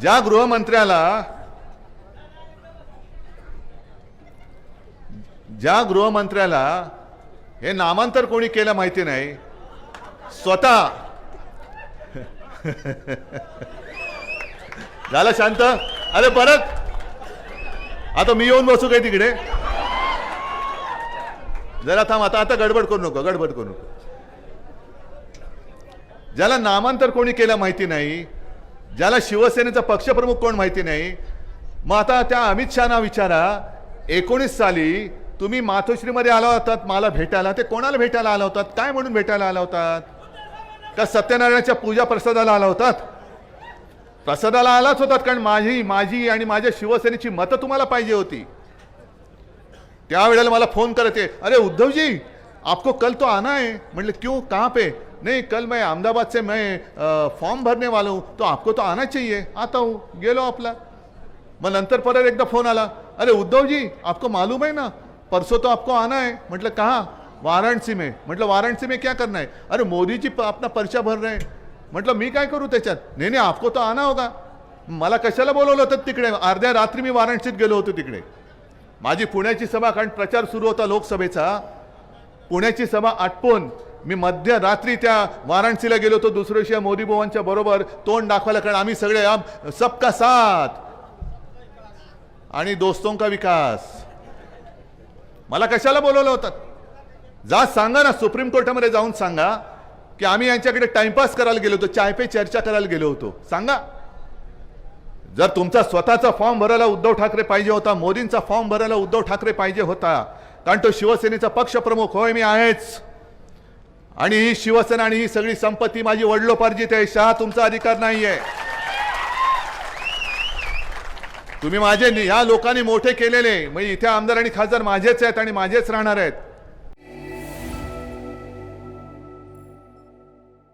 ज्या गृहमंत्र्याला ज्या गृहमंत्र्याला हे नामांतर कोणी केलं माहिती नाही स्वतः. झालं शांत? अरे परत? आता मी येऊन बसू काय तिकडे? जरा थांब आता आता गडबड करू नको गडबड करू नको. ज्याला नामांतर कोणी केलं माहिती नाही ज्याला शिवसेनेचा पक्षप्रमुख कोण माहिती नाही? मग आता त्या अमित शहाना विचारा एकोणीस साली तुम्ही मातोश्रीमध्ये आला होतात मला भेटायला. ते कोणाला भेटायला आला होतात? काय म्हणून भेटायला आला होतात? का सत्यनारायणाच्या पूजा प्रसादाला आला होतात? प्रसादाला आलाच होतात कारण माझी माझी आणि माझ्या शिवसेनेची मतं तुम्हाला पाहिजे होती. त्यावेळेला मला फोन करते अरे उद्धवजी आपको कल तो आना है. म्हटलं क्यों? कहाँ पे? नहीं कल मैं अहमदाबाद से मैं फॉर्म भरने वाला हूँ तो आपको तो आना चाहिए। आता हूँ गेलो आपला मग नंतर परत एकदा फोन आला अरे उद्धव जी आपको मालूम है ना परसों तो आपको आना है। म्हटलं कहाँ? वाराणसी में। म्हटलं वाराणसी में क्या करना है? अरे मोदी जी प- अपना पर्चा भर रहे हैं। म्हटलं मी काय करू त्याच्यात? नाही नाही आपको तो आना होगा. मला कशाला बोलवलं होतं तिकडे? अर्ध्या रात्री मी वाराणसीत गेलो होतो तिकडे. माझी पुण्याची सभा कारण प्रचार सुरू होता लोकसभेचा. पुण्याची सभा आटपून. मी मध्यरात्री त्या वाराणसीला गेलो होतो दुसऱ्या दिवशी या मोदी बुवांच्या बरोबर तोंड दाखवायला कारण आम्ही सगळे सबका साथ. आणि दोस्तों का विकास. मला कशाला बोलवलं होतं? जा सांगा ना सुप्रीम कोर्टामध्ये जाऊन सांगा की आम्ही यांच्याकडे टाइमपास करायला गेलो होतो चाय पे चर्चा करायला गेलो होतो. सांगा. जर तुमचा स्वतःचा फॉर्म भरायला उद्धव ठाकरे पाहिजे होता मोदींचा फॉर्म भरायला उद्धव ठाकरे पाहिजे होता कारण तो शिवसेनेचा पक्षप्रमुख होय मी आहेच. आणि ही शिवसेना आणि ही सगळी संपत्ती माझी वडिलोपार्जित आहे शहा तुमचा अधिकार नाहीये. तुम्ही माझे ह्या लोकांनी मोठे केलेले म्हणजे इथे आमदार आणि खासदार माझेच आहेत आणि माझेच राहणार आहेत.